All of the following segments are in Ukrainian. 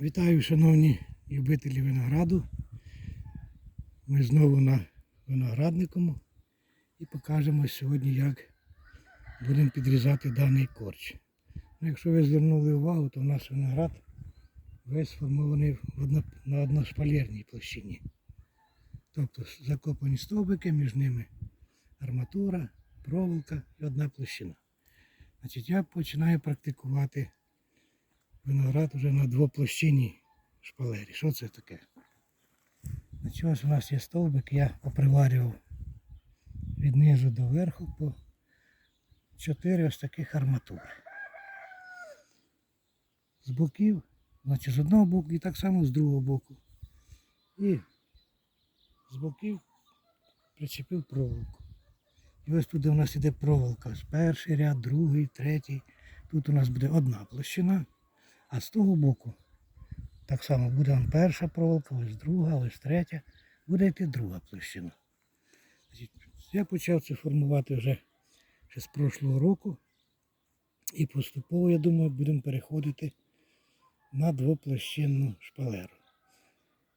Вітаю, шановні любителі винограду. Ми знову на винограднику і покажемо сьогодні, як будемо підрізати даний корч. Ну, якщо ви звернули увагу, то в нас виноград весь сформований на одношпалерній площині. Тобто закопані стовбики, між ними арматура, проволока і одна площина. Значить, я починаю практикувати виноград вже на двоплощинній шпалері. Що це таке? Значить, ось у нас є стовбик, я поприварював від низу до верху по чотири ось таких арматури. З боків, значить з одного боку і так само з другого боку. І з боків причепив проволоку. І ось тут у нас іде проволока. Перший ряд, другий, третій. Тут у нас буде одна площина. А з того боку так само буде он перша проволока, ось друга, ось третя. Буде йти друга площина. Я почав це формувати вже ще з прошлого року. І поступово, я думаю, будемо переходити на двоплощинну шпалеру.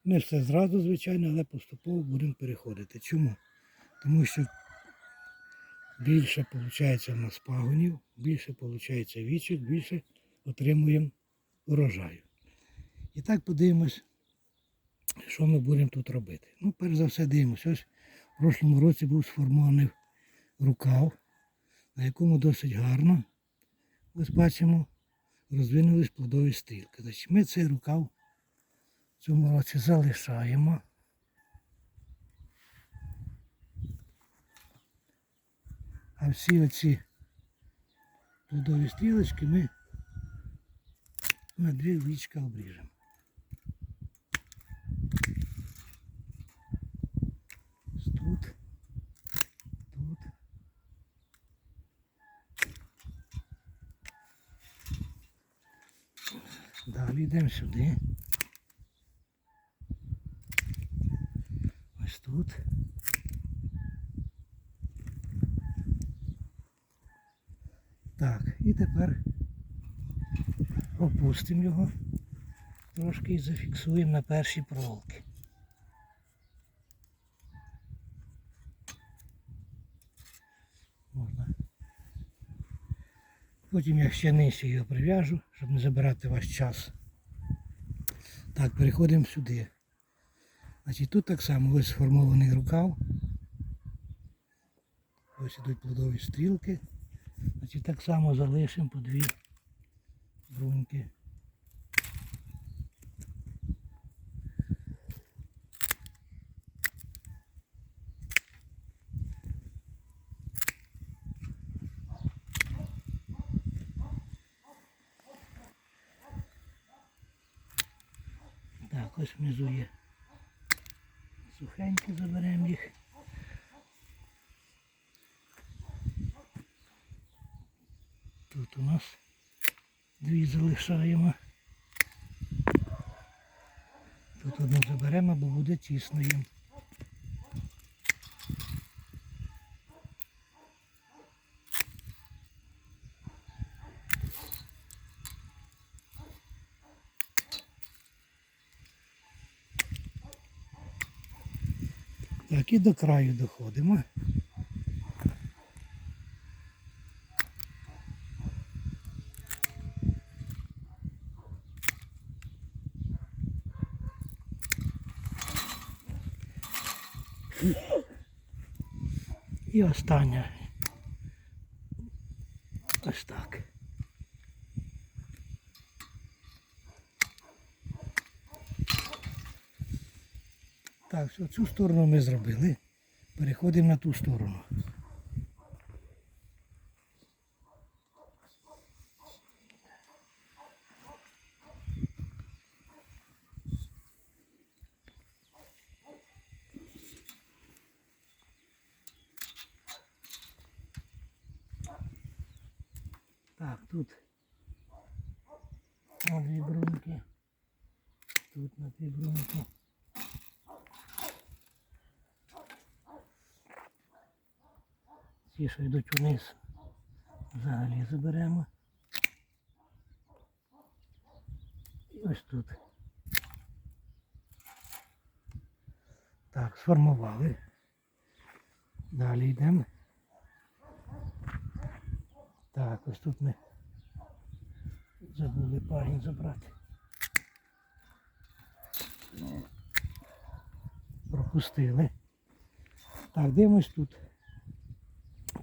Не все зразу, звичайно, але поступово будемо переходити. Чому? Тому що більше виходить у нас пагонів, більше виходить вічок, більше отримуємо урожаю. І так подивимось, що ми будемо тут робити. Ну, перш за все дивимося. Ось в прошлому році був сформований рукав, на якому досить гарно, ось бачимо, розвинулись плодові стрілки. Значить, ми цей рукав в цьому році залишаємо. А всі оці плодові стрілочки ми на дві вічка обріжемо. Тут, тут. Далі йдемо сюди. Ось тут. Так, і тепер опустимо його трошки і зафіксуємо на перші проволоки. Можна. Потім я ще нижче його прив'яжу, щоб не забирати ваш час. Так, переходимо сюди. Значить, тут так само ось сформований рукав. Ось ідуть плодові стрілки. Значить, так само залишимо по дві бруньки. Так, ось внизу є. Сухенькі заберемо їх. Тут у нас дві залишаємо. Тут одну заберемо, бо буде тісно їм. Так, і до краю доходимо. І остання. Ось так. Так, все, цю сторону ми зробили. Переходимо на ту сторону. Так, тут на дві брунки. Тут на дві брунки. Ті, що йдуть униз, взагалі заберемо. І ось тут. Так, сформували. Далі йдемо. Так, ось тут ми забули пагін забрати. Пропустили. Так, дивимось тут.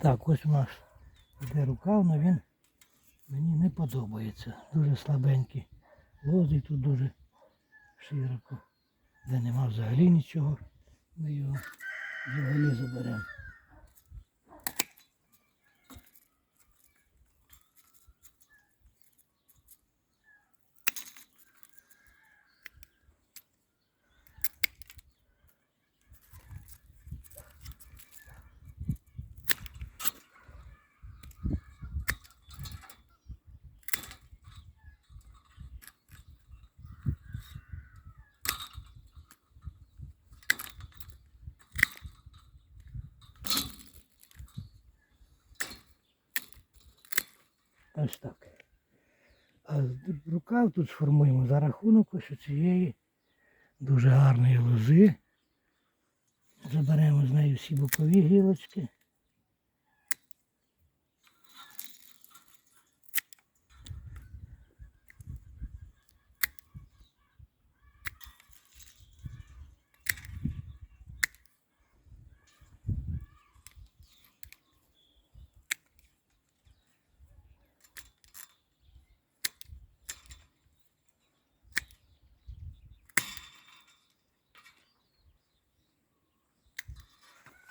Так, ось у нас іде рукав, але він мені не подобається. Дуже слабенький. Лози тут дуже широко. Де нема взагалі нічого. Ми його взагалі заберемо. Ось так. А рукав тут сформуємо за рахунок ось цієї дуже гарної лози. Заберемо з неї всі бокові гілочки.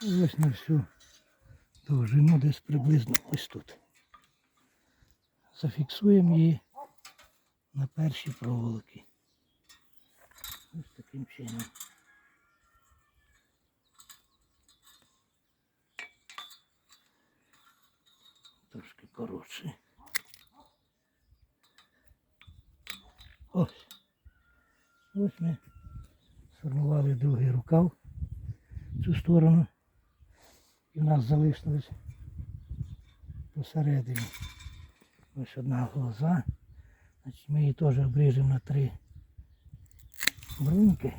І ось на всю довжину десь приблизно ось тут. Зафіксуємо її на першій проволоки. Ось таким чином. Трошки коротше. Ось. Ось ми сформували другий рукав в цю сторону. І нас залишилось посередині. Ось одна глаза. Значить, ми її теж обріжемо на три бруньки.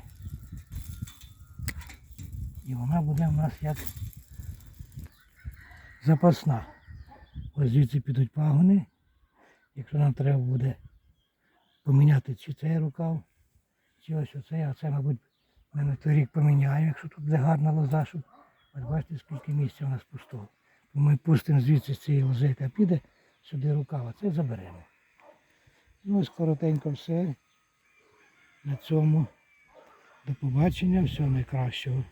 І вона буде в нас як запасна. Ось звідси підуть пагони. Якщо нам треба буде поміняти чи цей рукав, чи ось оцей, а це, мабуть, ми на той рік поміняємо, якщо тут буде гарна лоза, щоб Ось бачите, скільки місця у нас пустого. Ми пустимо звідси з цієї лози, яка піде, сюди рукава, це заберемо. Ну і коротенько все. На цьому. До побачення, всього найкращого.